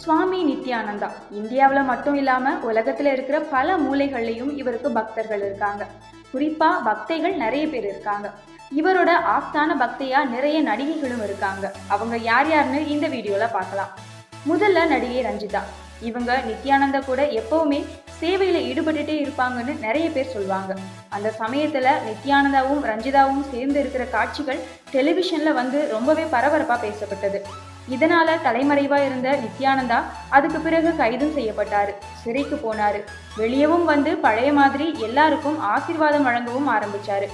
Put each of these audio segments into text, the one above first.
சுவாமி நித்யானந்தா. இந்தியாவில் மட்டும் இல்லாம உலகத்துல இருக்கிற பல மூலைகள்லையும் இவருக்கு பக்தர்கள் இருக்காங்க. குறிப்பா பக்தைகள் நிறைய பேர் இருக்காங்க. இவரோட ஆஸ்தான பக்தையா நிறைய நடிகைகளும் இருக்காங்க. அவங்க யார் யாருன்னு இந்த வீடியோல பார்க்கலாம். முதல்ல நடிகை ரஞ்சிதா. இவங்க நித்யானந்தா கூட எப்பவுமே சேவையில் ஈடுபட்டுட்டே இருப்பாங்கன்னு நிறைய பேர் சொல்லுவாங்க. அந்த சமயத்தில் நித்யானந்தாவும் ரஞ்சிதாவும் சேர்ந்து இருக்கிற காட்சிகள் டெலிவிஷனில் வந்து ரொம்பவே பரபரப்பாக பேசப்பட்டது. இதனால தலைமறைவாக இருந்த நித்யானந்தா அதுக்கு பிறகு கைதும் செய்யப்பட்டாரு சிறைக்கு போனாரு. வெளியவும் வந்து பழைய மாதிரி எல்லாருக்கும் ஆசீர்வாதம் வழங்கவும் ஆரம்பிச்சாரு.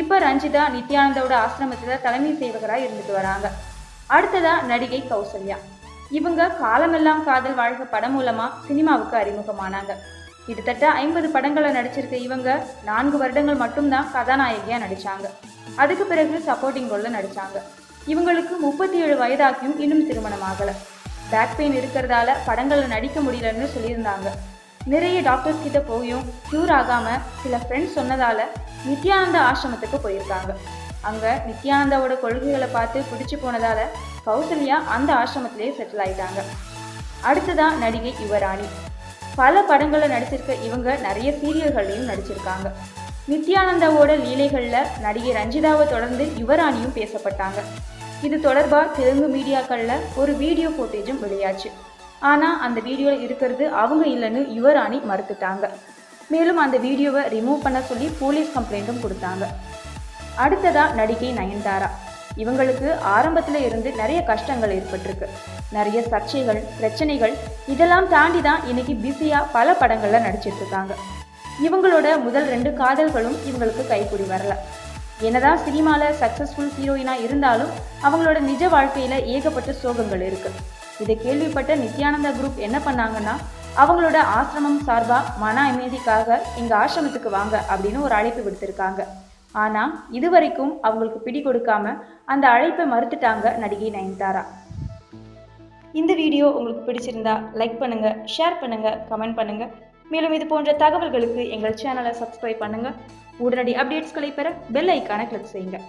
இப்போ ரஞ்சிதா நித்யானந்தாவோட ஆசிரமத்தில் தலைமை சேவகராக இருந்துட்டு வராங்க. அடுத்ததா நடிகை கௌசல்யா. இவங்க காலமெல்லாம் காதல் வாழ்க படம் மூலமா சினிமாவுக்கு அறிமுகமானாங்க. கிட்டத்தட்ட ஐம்பது படங்களை நடிச்சிருக்க இவங்க நான்கு வருடங்கள் மட்டும்தான் கதாநாயகியாக நடித்தாங்க அதுக்கு பிறகு சப்போர்ட்டிங் ரோலில் நடித்தாங்க இவங்களுக்கு முப்பத்தி ஏழு வயதாகியும் இன்னும் திருமணம் ஆகலை. பேக் பெயின் இருக்கிறதால படங்களில் நடிக்க முடியலன்னு சொல்லியிருந்தாங்க. நிறைய டாக்டர்ஸ் கிட்ட போயும் க்யூர் ஆகாமல் சில ஃப்ரெண்ட்ஸ் சொன்னதால நித்யானந்த ஆசிரமத்துக்கு போயிருக்காங்க. அங்கே நித்யானந்தாவோட கொள்கைகளை பார்த்து பிடிச்சு போனதால் கௌசல்யா அந்த ஆசிரமத்திலேயே செட்டில் ஆயிட்டாங்க. அடுத்ததான் நடிகை யுவராணி. பல படங்களில் நடிச்சிருக்க இவங்க நிறைய சீரியல்கள்லையும் நடிச்சிருக்காங்க. நித்யானந்தாவோட லீலைகளில் நடிகை ரஞ்சிதாவை தொடர்ந்து யுவராணியும் பேசப்பட்டாங்க. இது தொடர்பாக தெலுங்கு மீடியாக்களில் ஒரு வீடியோ ஃபோட்டேஜும் வெளியாச்சு. ஆனால் அந்த வீடியோவில் இருக்கிறது அவங்க இல்லைன்னு யுவராணி மறுத்துட்டாங்க. மேலும் அந்த வீடியோவை ரிமூவ் பண்ண சொல்லி போலீஸ் கம்ப்ளைண்ட்டும் கொடுத்தாங்க. அடுத்ததாக நடிகை நயன்தாரா. இவங்களுக்கு ஆரம்பத்தில் இருந்து நிறைய கஷ்டங்கள் ஏற்பட்டிருக்கு. நிறைய சர்ச்சைகள் பிரச்சனைகள் இதெல்லாம் தாண்டி தான் இன்னைக்கு பிஸியாக பல படங்களில் நடிச்சிட்டு இருக்காங்க. இவங்களோட முதல் ரெண்டு காதல்களும் இவங்களுக்கு கைக்கூடி வரல. என்னதான் சினிமாவில் சக்சஸ்ஃபுல் ஹீரோயினாக இருந்தாலும் அவங்களோட நிஜ வாழ்க்கையில் ஏகப்பட்ட சோகங்கள் இருக்குது இதை கேள்விப்பட்ட நித்யானந்தா குரூப் என்ன பண்ணாங்கன்னா அவங்களோட ஆசிரமம் சார்பாக மன அமைதிக்காக எங்கள் ஆசிரமத்துக்கு வாங்க அப்படின்னு ஒரு அழைப்பு விடுத்திருக்காங்க. ஆனா இதுவரைக்கும் அவங்களுக்கு பிடி கொடுக்காம அந்த அழைப்பை மறுத்துட்டாங்க நடிகை நயன்தாரா. இந்த வீடியோ உங்களுக்கு பிடிச்சிருந்தா லைக் பண்ணுங்க ஷேர் பண்ணுங்க கமெண்ட் பண்ணுங்க. மேலும் இது போன்ற தகவல்களுக்கு எங்கள் சேனலை சப்ஸ்கிரைப் பண்ணுங்க. உடனடி அப்டேட்ஸ்களை பெற பெல் ஐக்கானை கிளிக் செய்யுங்க.